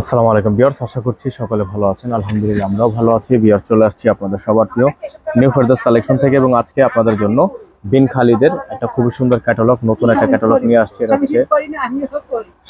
আসসালামু আলাইকুম বিয়ার্স আশা করছি সকলে ভালো আছেন। আলহামদুলিল্লাহ, আমরাও ভালো আছি। বিয়ার চলে আসছি আপনাদের সবার প্রিয় নিউ ফেরদোস কালেকশন থেকে এবং আজকে আপনাদের জন্য বিন খালিদের একটা খুবই সুন্দর ক্যাটালগ নতুন একটা ক্যাটালগ নিয়ে আসছে। এটা হচ্ছে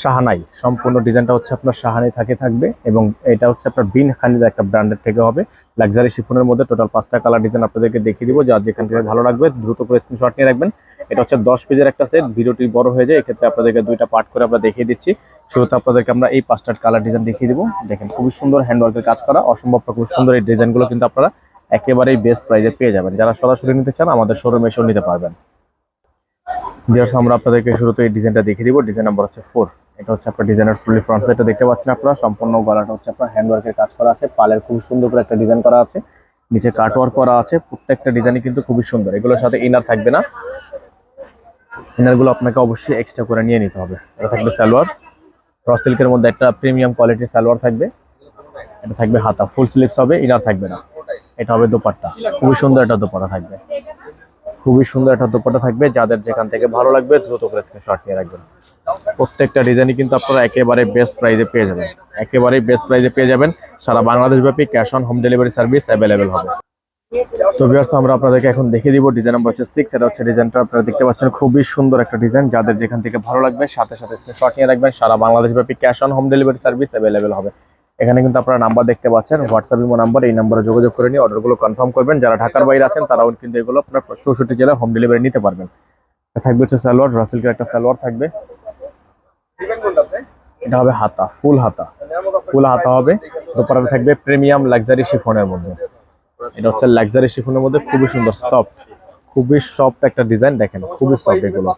শাহানাই। সম্পূর্ণ ডিজাইনটা হচ্ছে আপনার শাহানাই থাকে থাকবে এবং এটা হচ্ছে আপনার বিন খালিদের একটা ব্র্যান্ডের থেকে হবে। লাক্সারি শিফনের মধ্যে টোটাল পাঁচটা কালার ডিজাইন আপনাদেরকে দেখিয়ে দিব। যার যেখান থেকে ভালো লাগবে, দ্রুত করে স্ক্রিনশট নিয়ে রাখবেন। এটা হচ্ছে দশ পেজের একটা সেট ভিডিওটি বড় হয়ে যায় এক্ষেত্রে আপনাদেরকে দুইটা পার্ট করে আমরা দেখিয়ে দিচ্ছি। শুরুতে আপনাদেরকে আমরা এই পাঁচটার কালার ডিজাইন দেখিয়ে দিব। দেখেন খুবই সুন্দর হ্যান্ডওয়ার্কের কাজ করা। অসম্ভব খুব সুন্দর এই ডিজাইনগুলো কিন্তু আপনারা একেবারেই বেস্ট প্রাইজে পেয়ে যাবেন। যারা সরাসরি নিতে চান আমাদের শোরুমে এসেও নিতে পারবেন। বিয়ার্স আমরা আপনাদেরকে শুরুতে এই ডিজাইনটা দেখিয়ে দিব। ডিজাইন নাম্বার হচ্ছে ফোর এটা হচ্ছে আপনার ডিজাইনের ফুলি ফ্রন্ট সাইডটা দেখতে পাচ্ছেন আপনারা। সম্পূর্ণ গলাটা হচ্ছে আপনার হ্যান্ডওয়ার্কের কাজ করা আছে। পালের খুব সুন্দর করে একটা ডিজাইন করা আছে। নিচে কাটওয়ার্ক করা আছে। প্রত্যেকটা ডিজাইনই কিন্তু খুবই সুন্দর। এগুলোর সাথে ইনার থাকবে না। ইনারগুলো আপনাকে অবশ্যই এক্সট্রা করে নিয়ে নিতে হবে। এটা থাকবে সালোয়ার। র সিল্কের মধ্যে একটা প্রিমিয়াম কোয়ালিটির সালোয়ার থাকবে। এটা থাকবে হাতা। ফুল স্লিপস হবে ইনার থাকবে না। এটা হবে দোপাট্টা। খুবই সুন্দর একটা দোপাট্টা থাকবে। খুবই সুন্দর একটা দোপাট্টা থাকবে। যাদের যেখান থেকে ভালো লাগবে, দ্রুত করে স্ক্রিনশট নিয়ে রাখবেন। প্রত্যেকটা ডিজাইনই কিন্তু আপনারা একেবারে বেস্ট প্রাইজে পেয়ে যাবেন। একেবারে বেস্ট প্রাইজে পেয়ে যাবেন। সারা বাংলাদেশ ব্যাপী cash on home delivery service available হবে। তো ভিউয়ার্স আমরা আপনাদেরকে এখন দেখিয়ে দিব ডিজাইন নাম্বার হচ্ছে সিক্স এটা হচ্ছে ডিজাইনটা আপনারা দেখতে পাচ্ছেন খুবই সুন্দর একটা ডিজাইন যাদের যেখান থেকে ভালো লাগবে সাথে সাথে স্ক্রিনশট নিয়ে রাখবেন। সারা বাংলাদেশ ব্যাপী cash on home delivery service available হবে। এখানে কিন্তু আপনারা নাম্বার দেখতে পাচ্ছেন হোয়াটসঅ্যাপ ইমো নাম্বার এই নাম্বারে যোগাযোগ করে নিয়ে অর্ডারগুলো কনফার্ম করবেন। যারা ঢাকার বাইরে আছেন তারাও কিন্তু এগুলো আপনার চৌষট্টি জেলায় হোম ডেলিভারি নিতে পারবেন। থাকবে হচ্ছে সালোয়ার রাসেলকের একটা সালোয়ার থাকবে। এটা হবে হাতা ফুল হাতা। ফুল হাতা হবে। দোপারাতে থাকবে প্রিমিয়াম লাক্সারি শিফনের মধ্যে। এটা হচ্ছে লাক্সারি শিফনের মধ্যে খুবই সুন্দর সফট খুবই সফট একটা ডিজাইন দেখেন, খুবই সফট এগুলো।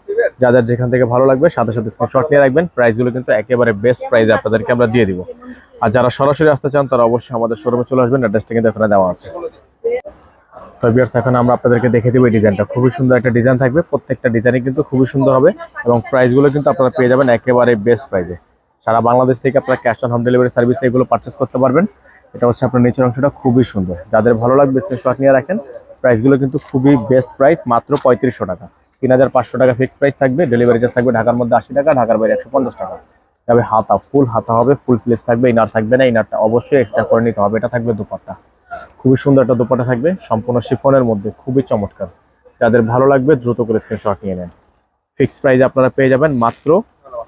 যাদের যেখান থেকে ভালো লাগবে, সাথে সাথে স্ক্রিনশট নিয়ে রাখবেন প্রাইসগুলো কিন্তু একেবারে বেস্ট প্রাইসে আপনাদেরকে আমরা দিয়ে দিব। আর যারা সরাসরি আসতে চান, তারা অবশ্যই আমাদের শোরুমে চলে আসবেন অ্যাড্রেসটা কিন্তু এখানে দেওয়া আছে। তো বিয়ার্স এখন আমরা আপনাদেরকে দেখে দিব এই ডিজাইনটা খুবই সুন্দর একটা ডিজাইন থাকবে, প্রত্যেকটা ডিজাইনই কিন্তু খুবই সুন্দর হবে এবং প্রাইসগুলো কিন্তু আপনারা পেয়ে যাবেন একেবারে বেস্ট প্রাইসে সারা বাংলাদেশ থেকে আপনারা cash on home delivery service এগুলো পারচেস করতে পারবেন। এটা হচ্ছে আপনার নিচের অংশটা খুবই সুন্দর। যাদের ভালো লাগবে স্ক্রিনশট নিয়ে রাখেন প্রাইসগুলো কিন্তু খুবই বেস্ট প্রাইস মাত্র পঁয়ত্রিশশো টাকা। তিন হাজার পাঁচশো টাকা ফিক্সড প্রাইস থাকবে ডেলিভারি চার্জ থাকবে ঢাকার মধ্যে আশি টাকা, ঢাকার বাইরে একশো পঞ্চাশ টাকা। তবে হাতা ফুল হাতা হবে ফুল স্লিভ থাকবে ইনার থাকবে না ইনারটা অবশ্যই এক্সট্রা করে নিতে হবে। এটা থাকবে দুপাট্টা। খুবই সুন্দর একটা দুপাট্টা থাকবে, সম্পূর্ণ শিফনের মধ্যে, খুবই চমৎকার। যাদের ভালো লাগবে, দ্রুত করে স্ক্রিনশট নিয়ে নেন। ফিক্সড প্রাইস আপনারা পেয়ে যাবেন মাত্র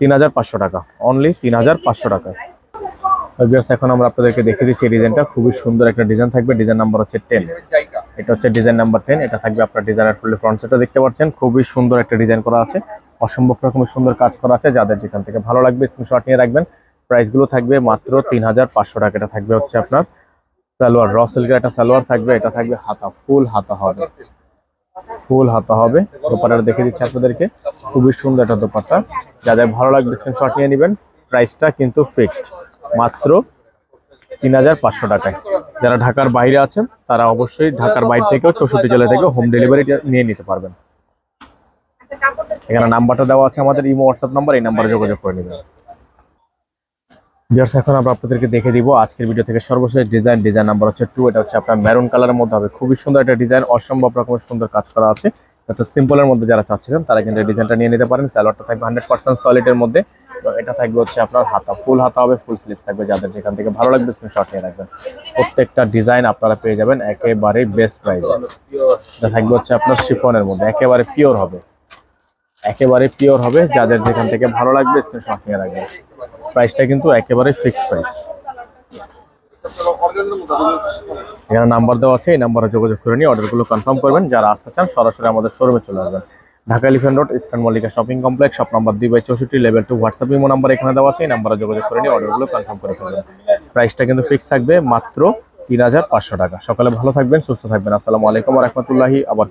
তিন হাজার পাঁচশো টাকা। অনলি তিন হাজার পাঁচশো টাকা। এখন আমরা আপনাদেরকে দেখিয়ে দিচ্ছি ডিজাইনটা খুবই সুন্দর একটা ডিজাইন থাকবে। ডিজাইন নাম্বার হচ্ছে টেন এটা হচ্ছে ডিজাইন নাম্বার টেন এটা থাকবে আপনার ডিজাইনের ফুল ফ্রন্ট সেটটা দেখতে পাচ্ছেন। খুবই সুন্দর একটা ডিজাইন করা আছে। অসম্ভব রকমের সুন্দর কাজ করা আছে। যাদের যেখান থেকে ভালো লাগবে স্ক্রিনশট নিয়ে রাখবেন। প্রাইসগুলো থাকবে মাত্র তিন হাজার পাঁচশো টাকা। এটা থাকবে হচ্ছে আপনার সালোয়ার র সিল্কের একটা সালোয়ার থাকবে। এটা থাকবে হাতা ফুল হাতা হবে। ফুল হাতা হবে। দোপাটাটা দেখে দিচ্ছি আপনাদেরকে। খুবই সুন্দর একটা দোপাট্টা। যাদের ভালো লাগবে স্ক্রিনশট নিয়ে নেবেন। প্রাইসটা কিন্তু ফিক্সড মাত্র তিন হাজার পাঁচশো টাকায়। যারা ঢাকার বাইরে আছেন, তারা অবশ্যই ঢাকার বাইরে থেকেও চৌষট্টি জেলা থেকে হোম ডেলিভারি নিয়ে নিতে পারবেন। এখানে নাম্বারটা দেওয়া আছে আমাদের ইমো হোয়াটসঅ্যাপ নাম্বার এই নাম্বারে যোগাযোগ করে নেবেন। ভিউয়ার্স এখন আমরা আপনাদেরকে দেখে দিব আজকের ভিডিও থেকে সর্বশেষ ডিজাইন ডিজাইন নাম্বার হচ্ছে টু এটা হচ্ছে আপনার মেরুন কালারের মধ্যে হবে। খুবই সুন্দর একটা ডিজাইন অসম্ভব রকমের সুন্দর কাজ করা আছে। এটা সিম্পলের মধ্যে যারা চাচ্ছিলেন, তারা কিন্তু ডিজাইনটা নিয়ে নিতে পারেন। স্যালোয়ারটা থাকবে হান্ড্রেড পার্সেন্ট সলিডের মধ্যে। এটা থাকবে হচ্ছে আপনার হাতা। ফুল হাতা হবে ফুল স্লিভ থাকবে। যাদের যেখান থেকে ভালো লাগবে স্ক্রিনশট নিয়ে রাখবেন। প্রত্যেকটা ডিজাইন আপনারা পেয়ে যাবেন একেবারে বেস্ট প্রাইসে এটা থাকবে হচ্ছে আপনার শিফনের মধ্যে। একেবারে পিওর হবে। একেবারে পিওর হবে। যাদের যেখান থেকে ভালো লাগবে স্ক্রিনশট নিয়ে রাখবেন প্রাইসটা কিন্তু একেবারে ফিক্সড প্রাইস এখানে নাম্বার দেওয়া আছে, এই নাম্বারে যোগাযোগ করে নিয়ে অর্ডারগুলো কনফার্ম করবেন। যারা আসতে চান, সরাসরি আমাদের শোরুমে চলে আসবেন। Dhaka elephant road eastern Mallika shopping complex shop number দুই বাই চৌষট্টি level two WhatsApp imo number এখানে দেওয়া আছে। এই নাম্বারে যোগাযোগ করে নিয়ে অর্ডারগুলো কনফার্ম করে ফেলবেন। প্রাইসটা কিন্তু ফিক্স থাকবে মাত্র তিন হাজার পাঁচশো টাকা। সকালে ভালো থাকবেন, সুস্থ থাকবেন। আসসালামু আলাইকুম রহমতুল্লাহি আবার